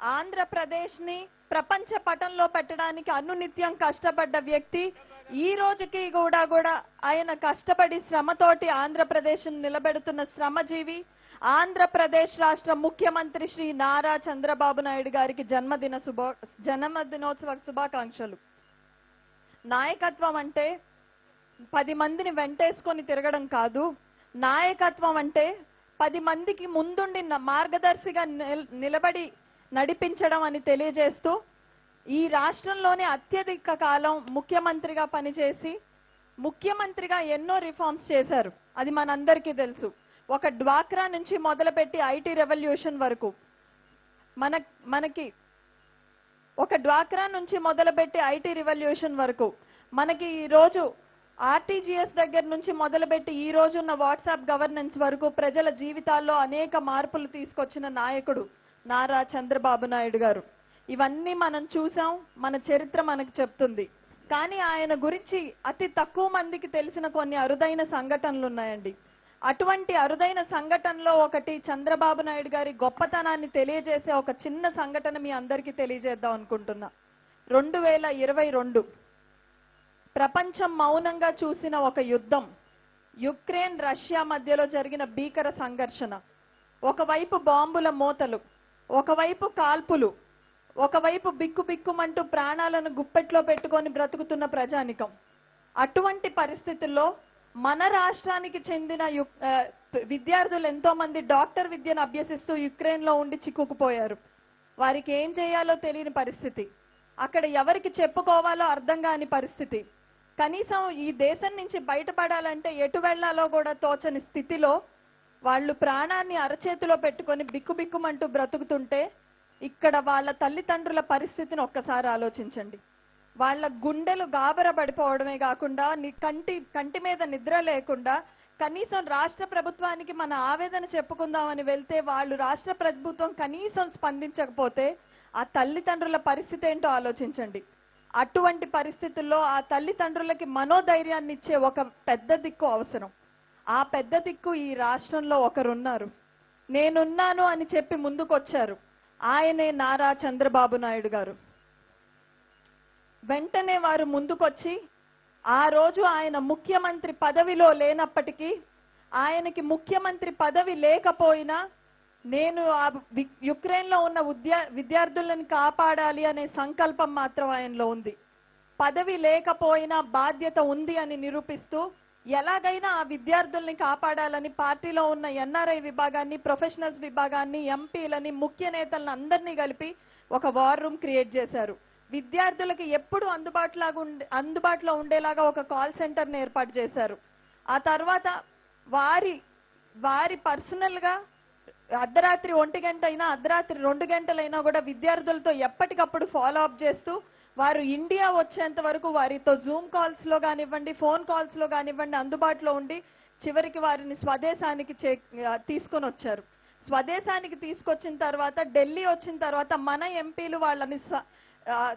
ఆంధ్రప్రదేశ్ని ప్రపంచ పటంలో పెట్టడానికి అనునిత్యం కష్టపడ్డ వ్యక్తి ఈ రోజుకి కూడా కూడా ఆయన కష్టపడి శ్రమతోటి ఆంధ్రప్రదేశ్ నిలబెడుతున్న శ్రమజీవి ఆంధ్రప్రదేశ్ రాష్ట్ర ముఖ్యమంత్రి శ్రీ నారా చంద్రబాబు నాయుడు గారికి జన్మదిన శుభ జన్మదినోత్సవ శుభాకాంక్షలు. నాయకత్వం అంటే పది మందిని వెంటేసుకొని తిరగడం కాదు నాయకత్వం అంటే పది మందికి ముందుండి మార్గదర్శిగా నిలబడి నడిపించడం అని తెలియజేస్తూ ఈ రాష్ట్రంలోనే అత్యధిక కాలం ముఖ్యమంత్రిగా పనిచేసి ముఖ్యమంత్రిగా ఎన్నో రిఫార్మ్స్ చేశారు. అది మనందరికీ తెలుసు. ఒక డ్వాక్రా నుంచి మొదలుపెట్టి ఐటీ రెవల్యూషన్ వరకు మన మనకి ఒక డ్వాక్రా నుంచి మొదలుపెట్టి ఐటీ రివల్యూషన్ వరకు మనకి ఈరోజు ఆర్టీజీఎస్ దగ్గర నుంచి మొదలుపెట్టి ఈ రోజున్న వాట్సాప్ గవర్నెన్స్ వరకు ప్రజల జీవితాల్లో అనేక మార్పులు తీసుకొచ్చిన నాయకుడు నారా చంద్రబాబు నాయుడు గారు. ఇవన్నీ మనం చూసాం మన చరిత్ర మనకు చెప్తుంది. కానీ ఆయన గురించి అతి తక్కువ మందికి తెలిసిన కొన్ని అరుదైన సంఘటనలు ఉన్నాయండి. అటువంటి అరుదైన సంఘటనలో ఒకటి చంద్రబాబు నాయుడు గారి గొప్పతనాన్ని తెలియజేసే ఒక చిన్న సంఘటన మీ అందరికీ తెలియజేద్దాం అనుకుంటున్నా. రెండు వేల ఇరవై రెండు ప్రపంచం మౌనంగా చూసిన ఒక యుద్ధం యుక్రెయిన్ రష్యా మధ్యలో జరిగిన భీకర సంఘర్షణ. ఒకవైపు బాంబుల మోతలు ఒకవైపు కాల్పులు ఒకవైపు బిక్కు బిక్కుమంటూ ప్రాణాలను గుప్పెట్లో పెట్టుకొని బ్రతుకుతున్న ప్రజానికం. అటువంటి పరిస్థితుల్లో మన రాష్ట్రానికి చెందిన యు- విద్యార్థులు ఎంతో మంది డాక్టర్ విద్యను అభ్యసిస్తూ యుక్రెయిన్లో ఉండి చిక్కుకుపోయారు. వారికి ఏం చేయాలో తెలియని పరిస్థితి. అక్కడ ఎవరికి చెప్పుకోవాలో అర్థం కాని పరిస్థితి. కనీసం ఈ దేశం నుంచి బయటపడాలంటే ఎటు వెళ్ళాలో కూడా తోచని స్థితిలో వాళ్ళు ప్రాణాన్ని అరచేతిలో పెట్టుకొని బిక్కుబిక్కుమంటూ బ్రతుకుతుంటే ఇక్కడ వాళ్ళ తల్లిదండ్రుల పరిస్థితిని ఒక్కసారి ఆలోచించండి. వాళ్ళ గుండెలు గాబర పడిపోవడమే కాకుండా కంటి కంటి మీద నిద్ర లేకుండా కనీసం రాష్ట్ర ప్రభుత్వానికి మన ఆవేదన చెప్పుకుందామని వెళ్తే వాళ్ళు రాష్ట్ర ప్రభుత్వం కనీసం స్పందించకపోతే ఆ తల్లిదండ్రుల పరిస్థితి ఏంటో ఆలోచించండి. అటువంటి పరిస్థితుల్లో ఆ తల్లిదండ్రులకి మనోధైర్యాన్ని ఇచ్చే ఒక పెద్ద దిక్కు అవసరం. ఆ పెద్ద దిక్కు ఈ రాష్ట్రంలో ఒకరున్నారు. నేనున్నాను అని చెప్పి ముందుకొచ్చారు ఆయనే నారా చంద్రబాబు నాయుడు గారు. వెంటనే వారు ముందుకొచ్చి ఆ రోజు ఆయన ముఖ్యమంత్రి పదవిలో లేనప్పటికీ ఆయనకి ముఖ్యమంత్రి పదవి లేకపోయినా నేను ఆ వి- లో ఉన్న ఉద్యా విద్యార్థులను కాపాడాలి అనే సంకల్పం మాత్రం ఆయనలో ఉంది. పదవి లేకపోయినా బాధ్యత ఉంది అని నిరూపిస్తూ ఎలాగైనా ఆ విద్యార్థుల్ని కాపాడాలని పార్టీలో ఉన్న ఎన్ఆర్ఐ విభాగాన్ని ప్రొఫెషనల్స్ విభాగాన్ని ఎంపీలని ముఖ్య నేతలను అందరినీ కలిపి ఒక వార్ రూమ్ క్రియేట్ చేశారు. విద్యార్థులకి ఎప్పుడు అందుబాటులాగా ఉండే అందుబాటులో ఉండేలాగా ఒక కాల్ సెంటర్ని ఏర్పాటు చేశారు. ఆ తర్వాత వారి వారి పర్సనల్గా అర్ధరాత్రి ఒంటి గంట అయినా అర్ధరాత్రి రెండు గంటలైనా కూడా విద్యార్థులతో ఎప్పటికప్పుడు ఫాలో అప్ చేస్తూ వారు ఇండియా వచ్చేంత వరకు వారితో జూమ్ కాల్స్లో కానివ్వండి ఫోన్ కాల్స్లో కానివ్వండి అందుబాటులో ఉండి చివరికి వారిని స్వదేశానికి చే తీసుకొని వచ్చారు. స్వదేశానికి తీసుకొచ్చిన తర్వాత ఢిల్లీ వచ్చిన తర్వాత మన ఎంపీలు వాళ్ళని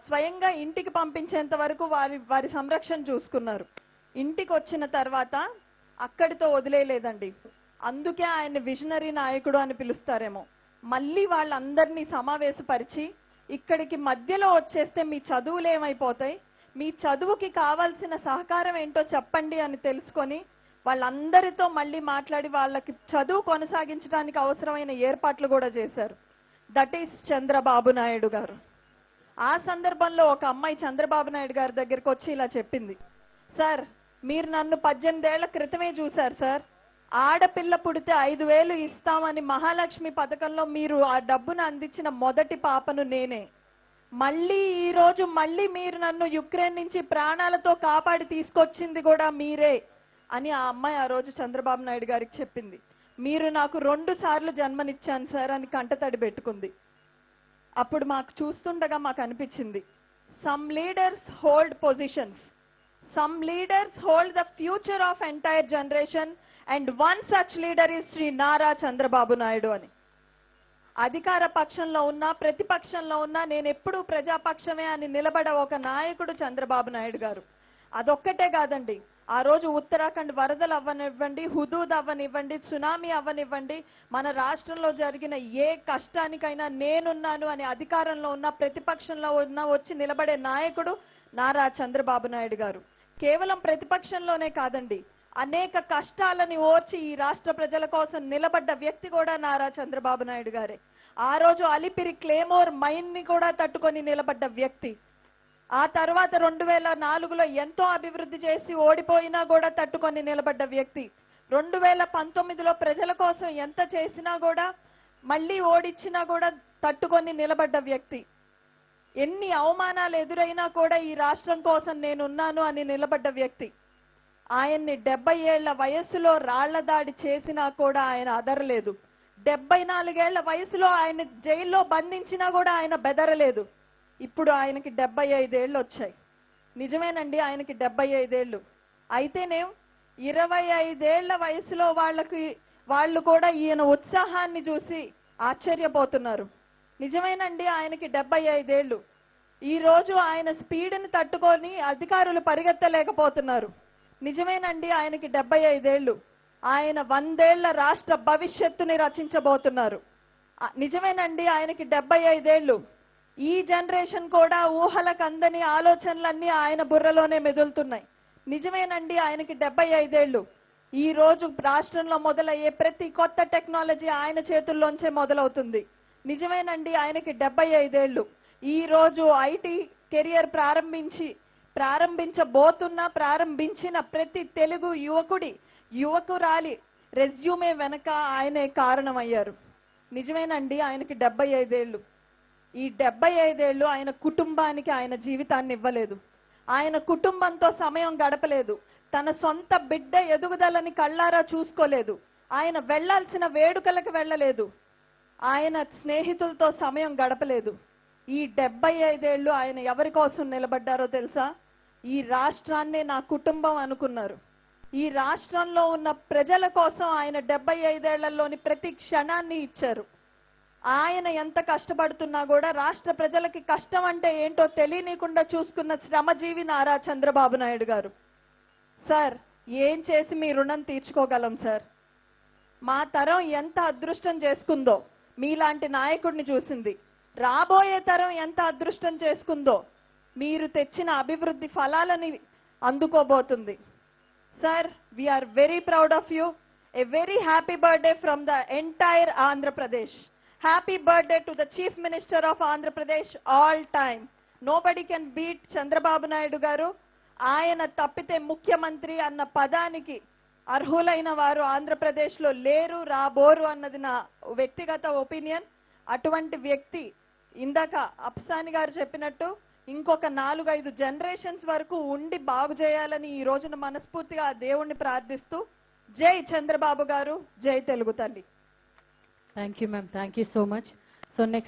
స్వయంగా ఇంటికి పంపించేంత వరకు వారి వారి సంరక్షణ చూసుకున్నారు. ఇంటికి వచ్చిన తర్వాత అక్కడితో వదిలేయలేదండి. అందుకే ఆయన విజనరీ నాయకుడు అని పిలుస్తారేమో. మళ్ళీ వాళ్ళందరినీ సమావేశపరిచి ఇక్కడికి మధ్యలో వచ్చేస్తే మీ చదువులు ఏమైపోతాయి? మీ చదువుకి కావాల్సిన సహకారం ఏంటో చెప్పండి అని తెలుసుకొని వాళ్ళందరితో మళ్ళీ మాట్లాడి వాళ్ళకి చదువు కొనసాగించడానికి అవసరమైన ఏర్పాట్లు కూడా చేశారు. దట్ ఈస్ చంద్రబాబు నాయుడు గారు. ఆ సందర్భంలో ఒక అమ్మాయి చంద్రబాబు నాయుడు గారి దగ్గరికి వచ్చి ఇలా చెప్పింది. సార్ మీరు నన్ను పద్దెనిమిదేళ్ళ క్రితమే చూశారు సార్. ఆడపిల్ల పుడితే ఐదు వేలు ఇస్తామని మహాలక్ష్మి పథకంలో మీరు ఆ డబ్బును అందించిన మొదటి పాపను నేనే. మళ్ళీ ఈ రోజు మళ్ళీ మీరు నన్ను యుక్రెయిన్ నుంచి ప్రాణాలతో కాపాడి తీసుకొచ్చింది కూడా మీరే అని ఆ అమ్మాయి ఆ రోజు చంద్రబాబు నాయుడు గారికి చెప్పింది. మీరు నాకు రెండు సార్లు జన్మనిచ్చాను సార్ అని కంటతడి పెట్టుకుంది. అప్పుడు మాకు చూస్తుండగా మాకు అనిపించింది. Some leaders hold positions some leaders hold the future of entire generation and one such leader is Shri Nara Chandrababu Naidu అని. అధికార పక్షంలో ఉన్నా ప్రతిపక్షంలో ఉన్నా నేను ఎప్పుడూ ప్రజాపక్షమే అని నిలబడ ఒక నాయకుడు చంద్రబాబు నాయుడు గారు. అదొక్కటే కాదండి. ఆ రోజు ఉత్తరాఖండ్ వరదలు అవ్వనివ్వండి హుదూద్ అవ్వనివ్వండి సునామీ అవ్వనివ్వండి మన రాష్ట్రంలో జరిగిన ఏ కష్టానికైనా నేనున్నాను అని అధికారంలో ఉన్న ప్రతిపక్షంలో ఉన్న వచ్చి నిలబడే నాయకుడు నారా చంద్రబాబు నాయుడు గారు. కేవలం ప్రతిపక్షంలోనే కాదండి. అనేక కష్టాలని ఓర్చి ఈ రాష్ట్ర ప్రజల కోసం నిలబడ్డ వ్యక్తి కూడా నారా చంద్రబాబు నాయుడు గారే. ఆ రోజు అలిపిరి క్లేమోర్ మైన్ని కూడా తట్టుకొని నిలబడ్డ వ్యక్తి. ఆ తర్వాత రెండు వేల నాలుగులో ఎంతో అభివృద్ధి చేసి ఓడిపోయినా కూడా తట్టుకొని నిలబడ్డ వ్యక్తి. రెండు వేల పంతొమ్మిదిలో ప్రజల కోసం ఎంత చేసినా కూడా మళ్ళీ ఓడిచ్చినా కూడా తట్టుకొని నిలబడ్డ వ్యక్తి. ఎన్ని అవమానాలు ఎదురైనా కూడా ఈ రాష్ట్రం కోసం నేనున్నాను అని నిలబడ్డ వ్యక్తి ఆయన్ని డెబ్బై ఏళ్ళ వయస్సులో రాళ్ళ దాడి చేసినా కూడా ఆయన అదరలేదు. డెబ్బై నాలుగేళ్ళ వయసులో ఆయన జైల్లో బంధించినా కూడా ఆయన బెదరలేదు. ఇప్పుడు ఆయనకి డెబ్బై ఐదేళ్ళు వచ్చాయి. నిజమేనండి ఆయనకి డెబ్బై ఐదేళ్ళు. అయితేనేం ఇరవై ఐదేళ్ళ వయసులో వాళ్ళకి వాళ్ళు కూడా ఈయన ఉత్సాహాన్ని చూసి ఆశ్చర్యపోతున్నారు. నిజమేనండి ఆయనకి డెబ్బై ఐదేళ్ళు ఈ రోజు ఆయన స్పీడ్ని తట్టుకొని అధికారులు పరిగెత్తలేకపోతున్నారు. నిజమేనండి ఆయనకి డెబ్బై ఐదేళ్ళు ఆయన వందేళ్ళ రాష్ట్ర భవిష్యత్తుని రచించబోతున్నారు. నిజమేనండి ఆయనకి డెబ్బై ఐదేళ్ళు ఈ జనరేషన్ కూడా ఊహలకు అందని ఆలోచనలన్నీ ఆయన బుర్రలోనే మెదులుతున్నాయి. నిజమేనండి ఆయనకి డెబ్బై ఐదేళ్ళు ఈ రోజు రాష్ట్రంలో మొదలయ్యే ప్రతి కొత్త టెక్నాలజీ ఆయన చేతుల్లోంచే మొదలవుతుంది. నిజమేనండి ఆయనకి డెబ్బై ఐదేళ్ళు ఈ రోజు ఐటీ కెరియర్ ప్రారంభించి ప్రారంభించబోతున్న ప్రారంభించిన ప్రతి తెలుగు యువకుడి యువకురాలి రెజ్యూమే వెనక ఆయనే కారణమయ్యారు. నిజమేనండి ఆయనకి డెబ్బై ఐదేళ్ళు ఈ డెబ్బై ఐదేళ్ళు ఆయన కుటుంబానికి ఆయన జీవితాన్ని ఇవ్వలేదు. ఆయన కుటుంబంతో సమయం గడపలేదు. తన సొంత బిడ్డ ఎదుగుదలని కళ్ళారా చూసుకోలేదు. ఆయన వెళ్ళాల్సిన వేడుకలకు వెళ్ళలేదు. ఆయన స్నేహితులతో సమయం గడపలేదు. ఈ డెబ్బై ఐదేళ్ళు ఆయన ఎవరి కోసం నిలబడ్డారో తెలుసా? ఈ రాష్ట్రాన్నే నా కుటుంబం అనుకున్నారు. ఈ రాష్ట్రంలో ఉన్న ప్రజల కోసం ఆయన డెబ్బై ఐదేళ్ళలోని ప్రతి క్షణాన్ని ఇచ్చారు. ఆయన ఎంత కష్టపడుతున్నా కూడా రాష్ట్ర ప్రజలకి కష్టం అంటే ఏంటో తెలియనీకుండా చూసుకున్న శ్రమజీవి నారా చంద్రబాబు నాయుడు గారు. సార్ ఏం చేసి మీ రుణం తీర్చుకోగలం సార్? మా తరం ఎంత అదృష్టం చేసుకుందో. మీలాంటి నాయకుడిని చూసింది. రాబోయే తరం ఎంత అదృష్టం చేసుకుందో మీరు తెచ్చిన అభివృద్ధి ఫలాలని అందుకోబోతుంది. Sir we are very proud of you a very happy birthday from the entire Andhra Pradesh happy birthday to the chief minister of Andhra Pradesh all time nobody can beat Chandrababu Naidu garu. ఆయన తప్పితే ముఖ్యమంత్రి అన్న పదానికి అర్హులైన వారు ఆంధ్రప్రదేశ్లో లేరు రాబోరు అన్నది నా వ్యక్తిగత ఒపీనియన్. అటువంటి వ్యక్తి ఇందాక అప్సాని గారు చెప్పినట్టు ఇంకొక నాలుగైదు జనరేషన్స్ వరకు ఉండి బాగు చేయాలని ఈ రోజున మనస్ఫూర్తిగా ఆ దేవుణ్ణి ప్రార్థిస్తూ జై చంద్రబాబు గారు జై తెలుగు తల్లి. Thank you ma'am thank you so much so next